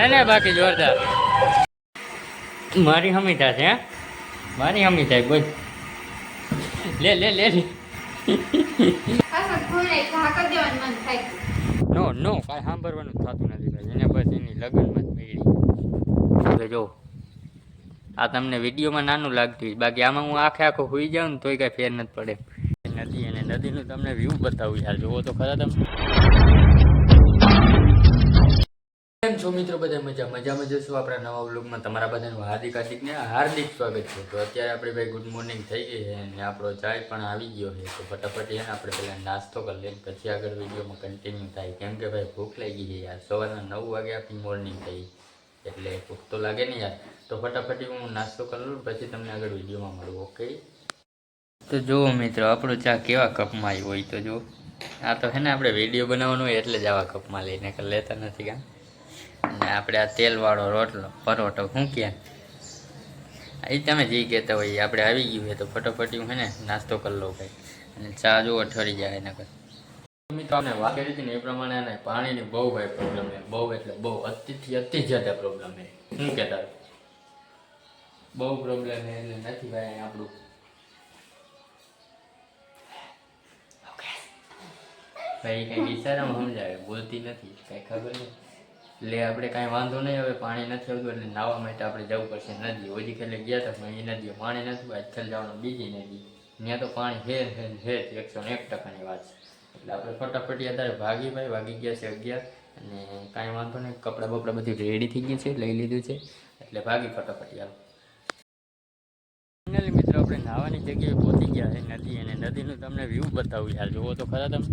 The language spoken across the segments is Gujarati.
એને બાકી જોરદાર. મારી હમીતા છે હે? મારી હમીતા બોલ. લે લે લે નો નો કાંઈ સાંભળવાનું થતું નથી ભાઈ. એને બસ એની લગ્નમાં જ તો જો આ તમને વિડીયોમાં નાનું લાગતું હોય. બાકી આમાં હું આખે આખો હોઈ જાઉં ને તોય કાંઈ ફેર નથી પડે. નદી અને નદીનું તમને વ્યૂ બતાવું યાર. જુઓ તો ખરા તમે કેમ છો મિત્રો બધા મજા મજામાં જશું આપણા નવા વ્લોગમાં તમારા બધાનું હાર્દિક હાર્દિકને હાર્દિક સ્વાગત છે. તો અત્યારે આપણે ભાઈ ગુડ મોર્નિંગ થઈ ગઈ છે અને આપણો ચાય પણ આવી ગયો છે. તો ફટાફટ એને આપણે પહેલાં નાસ્તો કરી લઈએ પછી આગળ વિડીયોમાં કન્ટિન્યુ થાય. કેમ કે ભાઈ ભૂખ લાગી છે યાર. સવારના નવ વાગે આપણી મોર્નિંગ થઈ. એટલે ભૂખ તો લાગે ને યાર. તો ફટાફટ હું નાસ્તો કરી લઉં પછી તમને આગળ વિડીયોમાં મળું ઓકે તો જુઓ મિત્રો, આપણો ચા કેવા કપમાં આવ્યો હોય તો જુઓ. આ તો છે ને આપણે વીડિયો બનાવવાનો હોય એટલે જ આવા કપમાં લઈને લેતા નથી કાં? અને આપણે આ તેલવાળો રોટલો પરોટો શું ક્યાં એ તમે જે કહેતા હોય આપણે આવી ગયું હોય તો ફટોફટ હું છે ને નાસ્તો કરી લઉં ભાઈ. અને ચા જો ઠરી જાય એના કર મિત્રો, આપણે વાત કરી હતી ને એ પ્રમાણે એને પાણીની બહુ ભાઈ પ્રોબ્લેમ છે. બહુ એટલે બહુ, અતિથી અતિ જ્યાદા પ્રોબ્લેમ છે. શું કહેતા બહુ પ્રોબ્લેમ છે એટલે નથી ભાઈ આપણું. ભાઈ કઈ ઈશારામાં સમજાવે? બોલતી નથી. કઈ ખબર નહીં. એટલે આપણે કાંઈ વાંધો નહીં, હવે પાણી નથી આવતું એટલે નાહવા માટે આપણે જવું પડશે નદી ઓજી ખેલે ગયા હતા, પણ એ નદીએ પાણી નથી આજકાલ જવાનું બીજી નદી. ત્યાં તો પાણી હે હે હે એકસો ને એક ટકાની વાત છે. એટલે આપણે ફટાફટી અત્યારે ભાગી ભાઈ, ભાગી ગયા છે અગિયાર. અને કાંઈ વાંધો નહીં, કપડાં બપડા બધી રેડી થઈ ગઈ છે, લઈ લીધું છે. એટલે ભાગી ફટાફટી આવો. મિત્રો, આપણે નાહવાની જગ્યાએ પહોંચી ગયા છે નદી અને નદીનું તમને વ્યૂ બતાવું યાર. જુઓ તો ખરા તમે.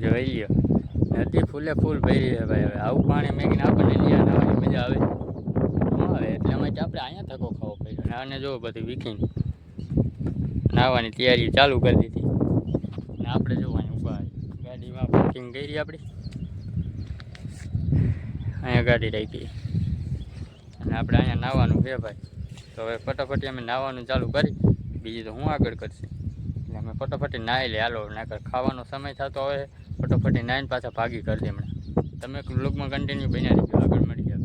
જોઈ લ્યો. નદી ફૂલે ફૂલ ભરી છે ભાઈ. હવે આવું પાણી મેકીને આપણને લિયા નાવાની મજા આવે. આવે. એટલે અમે આપણે અહીંયા થકો ખાવો પડ્યો. અને આને જો બધું વીખીને નાવાની તૈયારી ચાલુ કરી દીધી. ને આપણે જોવાની ઊભા ગાડીમાં પાર્કિંગ કરી આપણી. અહીંયા ગાડી રાખી. અને આપણે અહીંયા નાહવાનું છે ભાઈ. તો હવે ફટાફટ અમે નાહવાનું ચાલુ કરી. બીજું તો હું આગળ કરશે? એટલે અમે ફટાફટી નાહી લે, હાલો નાકર ખાવાનો સમય થતો હોય, ફટોફટી નાહીને પાછા ભાગી કરી દે હમણાં. તમે લુકમાં કન્ટિન્યુ બન્યા રહીજો, આગળ મળી જાય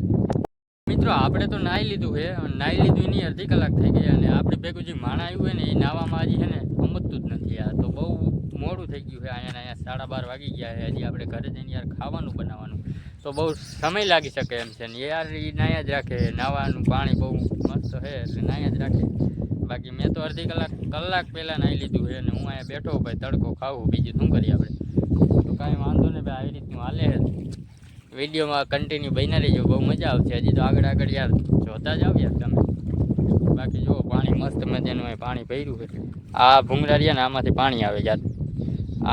મિત્રો, આપણે તો નાહી લીધું છે નાહી લીધું એની અડધી કલાક થઈ ગઈ, અને આપણે ભેગું જે માણા આવ્યું હોય ને, એ નાવામાં હજી છે ને સમજતું જ નથી યાર તો બહુ મોડું થઈ ગયું છે, અહીંયા અહીંયા સાડા બાર વાગી ગયા છે, હજી આપણે ઘરે જઈને યાર ખાવાનું બનાવવાનું. તો બહુ સમય લાગી શકે એમ છે, ને યાર એ નાયા જ રાખે નાવાનું પાણી બહુ મસ્ત છે, એટલે નાયા જ રાખે. બાકી મેં તો અડધી કલાક કલાક પહેલાં નાહી લીધું છે ને હું અહીંયા બેઠો ભાઈ, તડકો ખાવું, બીજું શું કરીએ આપણે? તો કાંઈ વાંધો નહીં ભાઈ, આવી રીતનું હાલે છે. વિડીયોમાં કન્ટિન્યુ બની રહીજો, બહુ મજા આવશે. હજી તો આગળ આગળ યાર, જોતા જાવ યાર તમે. બાકી જુઓ, પાણી મસ્ત મજાનું પાણી ભર્યું છે. આ ભૂંગરા રહ્યા ને, આમાંથી પાણી આવે યાર.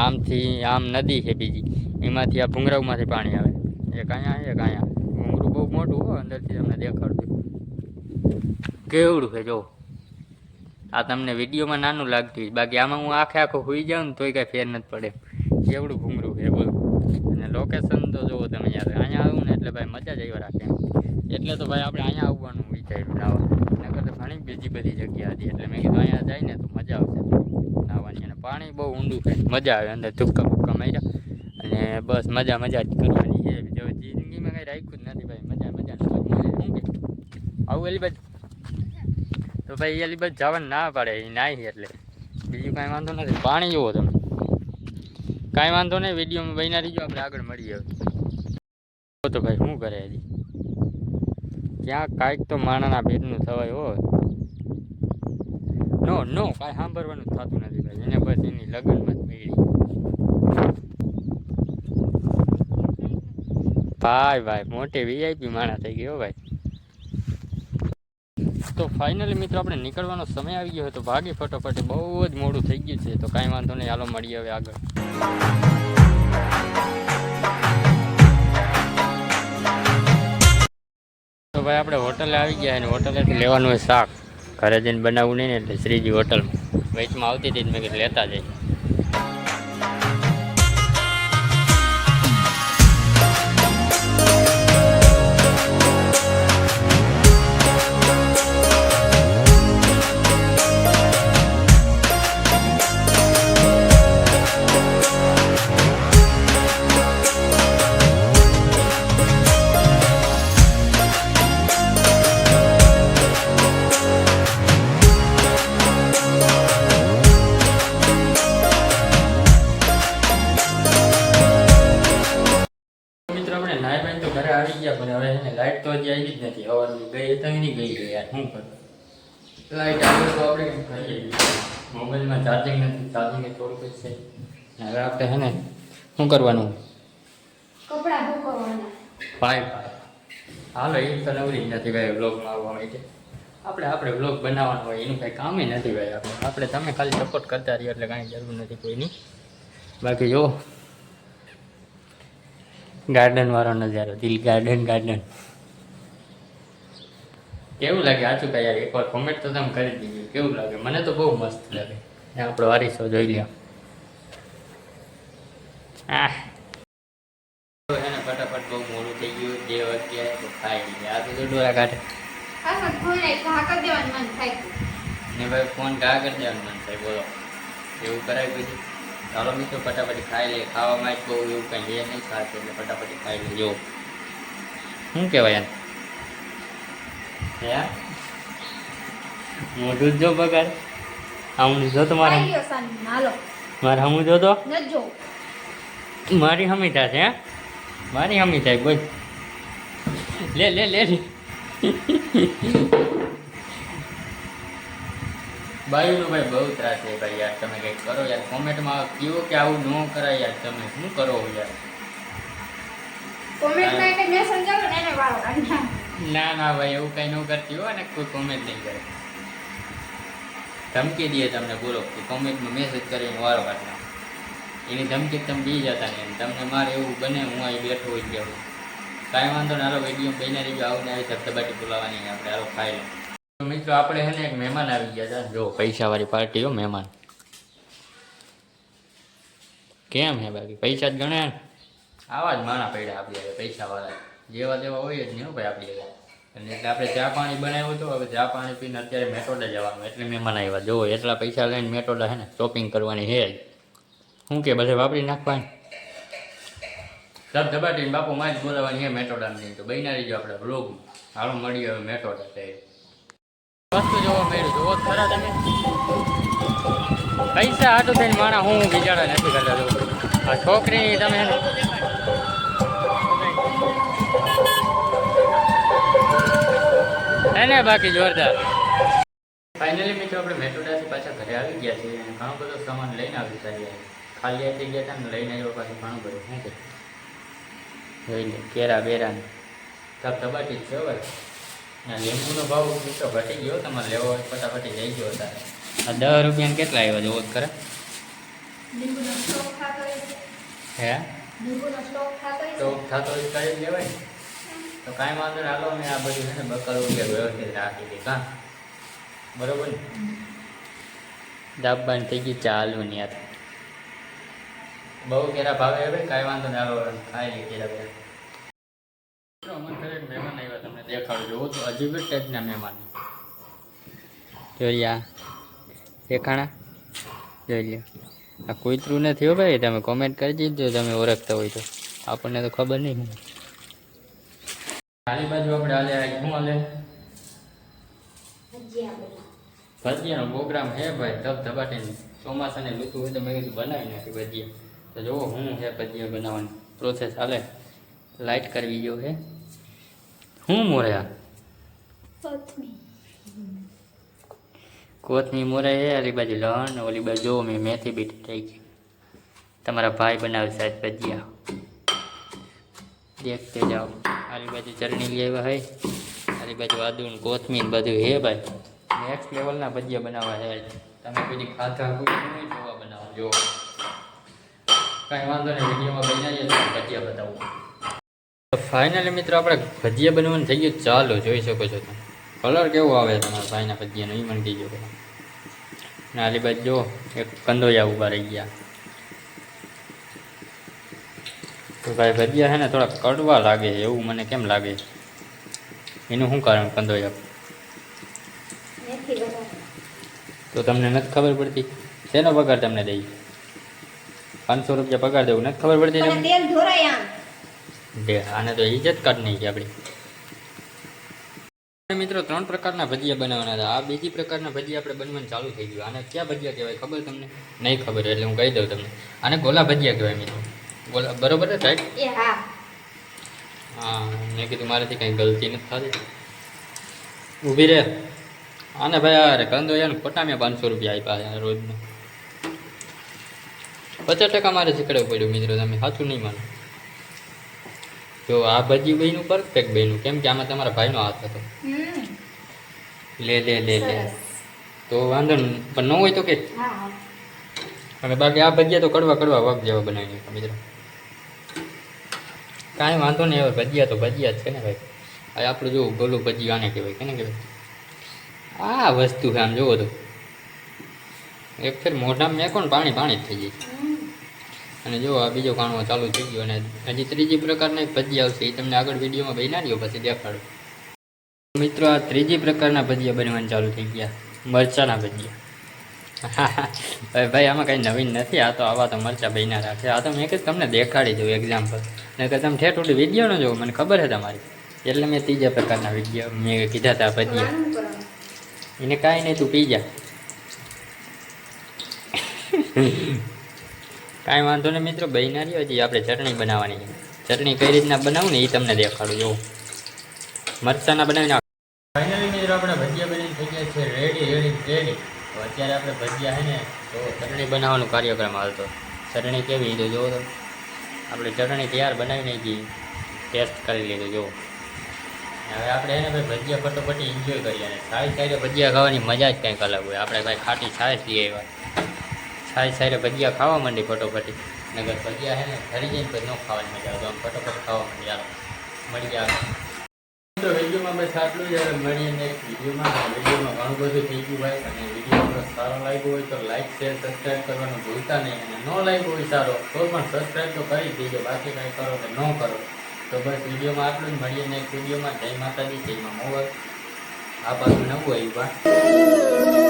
આમથી, આમ નદી છે બીજી. એમાંથી આ ભૂંગરાઓમાંથી પાણી આવે. એક અહીંયા એક અહીંયા. ભૂંગરું બહુ મોટું હો, અંદરથી તમને દેખાડતું કેવડું છે જો આ તમને વિડીયોમાં નાનું લાગતું હોય. બાકી આમાં હું આખે આખો હોઈ જાઉં ને તોય કાંઈ ફેર નથી પડે. એવડું ઘૂંઘરું છે, બોલો. અને લોકેશન તો જુઓ તમે યાર. અહીંયા આવું ને એટલે ભાઈ મજા જ આવ્યા રાખે. એટલે તો ભાઈ આપણે અહીંયા આવવાનું વિચાર્યું નાવા નકર તો ઘણી બીજી બધી જગ્યા હતી. એટલે મેં કીધું અહીંયા જાય ને તો મજા આવશે. નાવાની અને પાણી બહુ ઊંડું છે. મજા આવે અંદર ધુક્કા બુક્કા માર્યા. અને બસ મજા મજા જ કરવાની છે. જિંદગીમાં કંઈ રાખ્યું જ નથી ભાઈ. મજા મજા. આવું એલી બાજુ. તો ભાઈ એલી બાજુ જવાનું ના પાડે એ નાહી એટલે. બીજું કાંઈ વાંધો નથી. પાણી જુઓ તમે. કાંઈ વાંધો નહીં વિડીયોમાં બન્યા રહીજો, આપણે આગળ મળીએ હવે. તો ભાઈ શું કરે હજી. ક્યાં કાંઈક તો માણાના પેટનું થવાય હો. નો નો કાંઈ સાંભળવાનું થતું નથી ભાઈ. એને બસ એની લગ્નમાં જ પડી. ભાઈ ભાઈ, મોટી વીઆઈપી માણા થઈ ગયો ભાઈ. તો ફાઇનલી મિત્રો આપણે નીકળવાનો સમય આવી ગયો તો ભાગી ફટોફટ બહુ જ મોડું થઈ ગયું છે. તો કાંઈ વાંધો નહીં, હાલો મળીએ હવે આગળ. તો ભાઈ આપણે હોટલે આવી ગયા અને હોટલેથી લેવાનું હોય શાક. ઘરે જઈને બનાવવું નહીં ને એટલે શ્રીજી હોટલમાં. વેચમાં આવતી હતી મેં કીધું લેતા જઈ પણ હવે છે ને લાઈટ તો હજી આવી જ નથી. હવાની ગઈ તો નહીં ગઈ ગઈ યાર. શું કરું? લાઈટ આવે તો આપણે કંઈક કરીએ. મોબાઈલમાં ચાર્જિંગ નથી ચાર્જિંગ થોડુંક જ છે. હવે આપણે છે ને શું કરવાનું? કપડાં ધોવાના ભાઈ પાય હાલો એ તો નવરી નથી ભાઈ વ્લોગમાં આવવા માટે. આપણે આપણે વ્લોગ બનાવવાનો હોય એનું કાંઈ કામ નથી ભાઈ. આપણે આપણે તમે ખાલી સપોર્ટ કરતા રહીએ એટલે કાંઈ જરૂર નથી કોઈની. બાકી જો ગાર્ડન વાળો નજારો દિલ ગાર્ડન ગાર્ડન કેવું લાગે આચું કાંઈ યાર એકવાર કોમેન્ટ તો તમે કરી દીધી કેવું લાગે? મને તો બહુ મસ્ત લાગે. આપણો વારીસો જોઈ લ્યો. એને ફટાફટ બહુ મોડું થઈ ગયું. જે અત્યારે તો ખાઈ આ તો ડોરા કાઢે. ફોન એક ઘા કરી દેવાનું મન થાય. ને ભાઈ ફોન કા કરી દેવાનું મન થાય. બોલો. એવું કરાય પછી? ચાલો મિત્રો ફટાફટ ખાઈ લે ખાવામાં જ બહુ એવું કંઈ લે નહીં ખાશે એટલે ફટાફટ ખાઈ લેજો શું કહેવાય હે? મોઢું જો બગાડ. આમ જો તમારે. મારે હમું જો તો. મારી હમી છે હે? મારી હમી થાય બોલ. લે લે લે લે. બાયુનો ભાઈ બહુ ત્રાસ છે ભાઈ યાર તમે કંઈક કરો યાર કોમેન્ટમાં કયો કે આવું ન કરાય યાર તમે શું કરો યાર? કોમેન્ટમાં એટલે ને એને વાળો ના ના ભાઈ એવું કંઈ ન કરતી હોય ને કોઈ કોમેન્ટ નહીં કરે. ધમકી દે તમને બોલો કે કોમેન્ટમાં મેસેજ કરીને વારો કાઢના એની ધમકી તમે બી જતા નહીં તમને મારે એવું બને હું અહીં બેઠો હોય ગયો કાંઈ વાંધો ને હાલો વીડિયો રહી ગયો આવું ને આવી ધબધબાટી બોલાવાની આપણે. હાલો ખાઈ લો. તો મિત્રો આપણે હે ને એક મહેમાન આવી ગયા હતા જો પૈસાવાળી પાર્ટી હો મહેમાન. કેમ હે બાકી? પૈસા જ ગણે આવા જ માણા પડ્યા આપણી આગળ પૈસાવાળા. જેવા તેવા હોય જ નહીં હો ભાઈ આપણી અને એટલે આપણે ચા પાણી બનાવ્યું હતું હવે ચા પાણી પીને અત્યારે મેટોડા જવાનું એટલે મહેમાન આવ્યા. જો એટલા પૈસા લઈને મેટોડા હે ને શોપિંગ કરવાની છે શું કે બધે વાપરી નાખવાની? સબ ધબાટીને બાપુ માં જ બોલાવવાની હે મેટોડા નહીં તો બહીના રહીજો આપણે બ્લોગમાં હાલો મળીએ હવે મેટોડા તે વસ્તુ જોવા મળ્યું. જોવો તમે. પૈસા હાટું થઈને માણા હું બિચારા નથી કરતા જો આ છોકરી તમે એને બાકી જોરદાર. ફાઇનલી મિત્રો, આપણે મેટોડાથી પાછા ઘરે આવી ગયા છીએ અને ઘણો બધો સામાન લઈને આવી શકીએ ખાલી થઈ ગયા હતા ને લઈને આવ્યો પાછું ઘણું બધું શું છે? જોઈ કેરા બેરા ને તબ તબાટી જ છે લીંબુનો ભાવ તો ઘટી ગયો તમારે લેવો હોય ફટાફટી લઈ ગયો તારે. આ દસ રૂપિયાને કેટલા આવ્યા જોવો ખરા. લીંબુનો સ્ટોક ખાતો હોય છે. હે? લીંબુનો સ્ટોક. થતો હોય કરી લેવાય ને. તો કાંઈ વાંધો હાલો મેં આ બધું છે ને બકલ વ્યવસ્થિત રાખી દીધી કાં બરોબર ને? દાબબાની થઈ ગઈ ચાલુ ને યાર. બહુ કેરા ભાવે હવે કાંઈ વાંધો નહીં હાલો ખાઈ લઈએ કેરા બેરા. દેખાડું જોવો તો અજીબ જ ટાઈપના મહેમાન જોઈ આ દેખાણા? જોઈ લ્યો. આ કૂતરું નથી હો ભાઈ તમે કોમેન્ટ કરી દીધો તમે ઓળખતા હોય તો. આપણને તો ખબર નહીં હું આની બાજુ આપણે હાલે આ શું હાલે? ભજીયાનો પ્રોગ્રામ છે ભાઈ ધબ ધબાટીને ચોમાસાને ઋતુ હોય તો મેં કીધું બનાવી નાખી ભજીયા. તો જુઓ હું છે ભજીયા બનાવવાની. પ્રોસેસ હાલે. લાઇટ કરવી જો છે. હું મોર્યા કોથમી મોરે છે આલી બાજુ લણ ઓલી બાજુ જોવો મેં મેથી બીટી થઈ ગઈ. તમારા ભાઈ બનાવે સાહેબ ભજીયા. દેખતે જાઓ. આલી બાજુ ચટણી આવ્યા હોય આલી બાજુ આદુ ને કોથમીર બધું હે ભાઈ. નેક્સ્ટ લેવલના ભજીયા બનાવવા હે તમે કોઈ ખાધા કોઈ નહીં જોવા બનાવો જો કાંઈ વાંધો નહીં વિડીયોમાં બનાવીએ તો ભજીયા બતાવું. ફાઇનલી મિત્રો, આપણે ભજીયા બનવાનું થઈ ગયું. ચાલો, જોઈ શકો છો તમે. કલર કેવો આવે તમારા ભાઈના ભજીયાનો? એ મને કહીજો પહેલાં આલી બાજુ જો, એક કંદોયા ઊભા રહી ગયા. તો ભાઈ ભજીયા છે ને થોડા કડવા લાગે એવું મને કેમ લાગે એનું શું કારણ કંદોયા? તો તમને નથી ખબર પડતી. શેનો પગાર તમને દઈ પાંચસો રૂપિયા પગાર દેવું નથી ખબર પડતી તેલ ધોરાય. આને તો ઇજ્જત કાઢ નહીં આપણી. મિત્રો ત્રણ પ્રકારના ભજીયા બનાવવાના હતા. આ બીજી પ્રકારના ભજીયા આપણે બનવાનું ચાલુ થઈ ગયું. આને ક્યાં ભજીયા કહેવાય ખબર તમને? નહીં ખબર એટલે હું કહી દઉં તમને. આને ગોલા ભજીયા કહેવાય મિત્રો. ગોલા બરોબર છે સાહેબ? હા. હા મેં કીધું મારાથી કંઈ ગલતી નથી થતી. ઊભી રહે આને ભાઈ અરે કંદો યાર ખોટા મેં પાંચસો રૂપિયા આપ્યા યાર રોજના. પચાસ ટકા મારે શીખડવું પડ્યું મિત્રો તમે સાચું નહીં માનો. જો આ ભજી બહેનું પરફેક્ટ બહેનું કેમ કે આમાં તમારા ભાઈનો હાથ હતો. લે લે લે લે. તો વાંધો પણ ન હોય તો કે. અને બાકી આ ભજીયા તો કડવા કડવા વગ જેવા બનાવી મિત્રો. કાંઈ વાંધો નહીં હવે ભજીયા તો ભજીયા જ છે ને ભાઈ. આ આપણું જો ગોલું ભજીયું આને કહેવાય કેને કહેવાય? આ વસ્તુ છે આમ જોવો તો. એક ફેર મોઢામાં મેં કોણ પાણી પાણી જ થઈ જાય. અને જો આ બીજો કાણવો ચાલુ થઈ ગયો અને હજી ત્રીજી પ્રકારના ભજીયા આવશે એ તમને આગળ વિડીયોમાં બના દો પછી દેખાડું. મિત્રો, આ ત્રીજી પ્રકારના ભજીયા બનવાનું ચાલુ થઈ ગયા, મરચાના ભજીયા. હા ભાઈ, આમાં કંઈ નવીન નથી, આ તો આવા તો મરચા બન્યા રાખે. આ તો મેં કે તમને દેખાડી દઉં એક્ઝામ્પલ નહીં કે તમે ઠેઠ ઉડી વીડિયો ન જોવો, મને ખબર છે તમારી. એટલે મેં ત્રીજા પ્રકારના વીડિયો મેં કીધા હતા ભજીયા. એને કાંઈ નહીં, તું પી જા. કાંઈ વાંધો નહીં મિત્રો બહેના રહ્યો હજી આપણે ચટણી બનાવવાની ચટણી કઈ રીતના બનાવું ને એ તમને દેખાડું જો મરચાના બનાવીને ફાઇનલી મિત્રો આપણે ભજીયા બની થઈ ગયા છે રેડી રેડી રેડી તો અત્યારે આપણે ભજીયા છે ને, તો ચટણી બનાવવાનો કાર્યક્રમ હાલતો ચટણી કેવી તો જોવો તો. આપણે ચટણી તૈયાર બનાવીને ગઈ ટેસ્ટ કરી લીધો જો હવે આપણે એને ભાઈ ભજીયા ફટોફટી એન્જોય કરીએ અને સારી સારી ભજીયા ખાવાની મજા જ કંઈક અલગ હોય. આપણે ભાઈ ખાટી છાશ લઈ આવ્યા. છાશ સારી ભજીયા ખાવા માંડી ફટોફટી. નગર ભજીયા છે ને ઘરી જઈને પછી ન ખાવાની મજા આવે. તો આમ ફટોફટ ખાવા માંડી. ચાલો મળી ગયા. તો વિડીયોમાં બસ આટલું જ. હવે મળીએ નેક્સ્ટ વિડીયોમાં. વિડીયોમાં ઘણું બધું થઈ ગયું હોય. અને વીડિયો આપણો સારો લાગ્યો હોય તો લાઇક શેર સબસ્ક્રાઈબ કરવાનું ભૂલતા નહીં. અને ન લાગ્યો હોય સારો, તો પણ સબસ્ક્રાઈબ તો કરી દેજો. બાકી કાંઈ કરો કે ન કરો. તો બસ વિડીયોમાં આટલું જ. મળીએ નેક્સ્ટ વિડીયોમાં. જય માતાજી, જય મા મોવર આ પાછું નવું આવ્યું, બા.